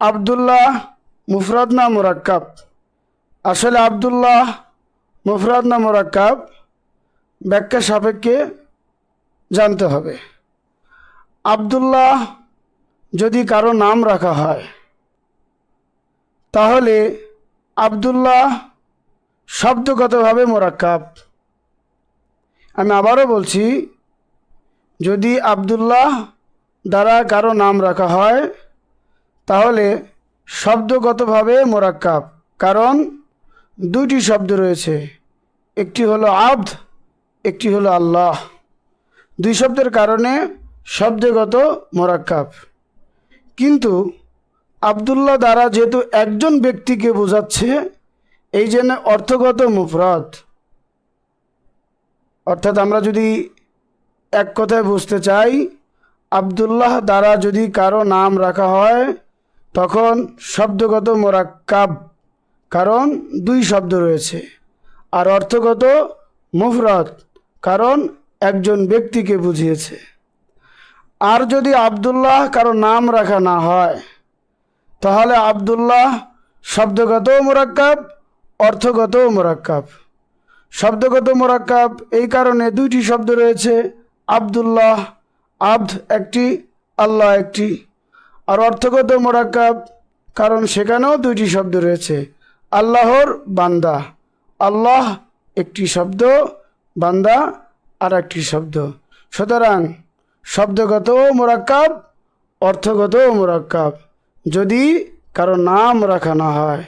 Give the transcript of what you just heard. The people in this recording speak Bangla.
আবদুল্লাহ মুফরাদ না মোরাক্কাব? আসলে আবদুল্লাহ মুফরাদ না মোরাক্কাব? ব্যাখ্যা সাপেক্ষে জানতে হবে। আবদুল্লাহ যদি কারও নাম রাখা হয়, তাহলে আবদুল্লাহ শব্দগতভাবে মোরাক্কাব। আমি আবারও বলছি, যদি আবদুল্লাহ দ্বারা কারও নাম রাখা হয় তাহলে শব্দগতভাবে মোরাক্কাব, কারণ দুইটি শব্দ রয়েছে। একটি হলো আব্দ, একটি হলো আল্লাহ। দুই শব্দের কারণে শব্দগত মোরাক্কাব। কিন্তু আবদুল্লাহ দ্বারা যেহেতু একজন ব্যক্তিকে বোঝাচ্ছে, এই জন্য অর্থগত মুফরদ। অর্থাৎ আমরা যদি এক কথায় বুঝতে চাই, আবদুল্লাহ দ্বারা যদি কারও নাম রাখা হয় তখন শব্দগত মোরাক্কাব, কারণ দুই শব্দ রয়েছে। আর অর্থগত মুফরত কারণ একজন ব্যক্তিকে বুঝিয়েছে। আর যদি আবদুল্লাহ কারও নাম রাখা না হয়, তাহলে আবদুল্লাহ শব্দগত মোরাক্কাব, অর্থগত মোরাক্কাব। শব্দগত মোরাক্কাব, এই কারণে দুইটি শব্দ রয়েছে, আবদুল্লাহ, আব্দ একটি, আল্লাহ একটি। আর অর্থগত মোরাক্কাব কারণ সেখানেও দুইটি শব্দ রয়েছে। আল্লাহর বান্দা। আল্লাহ একটি শব্দ, বান্দা আর একটি শব্দ। সুতরাং শব্দগত মোরাক্কাব, অর্থগত মোরাক্কাব। যদি কারও নাম রাখানো হয়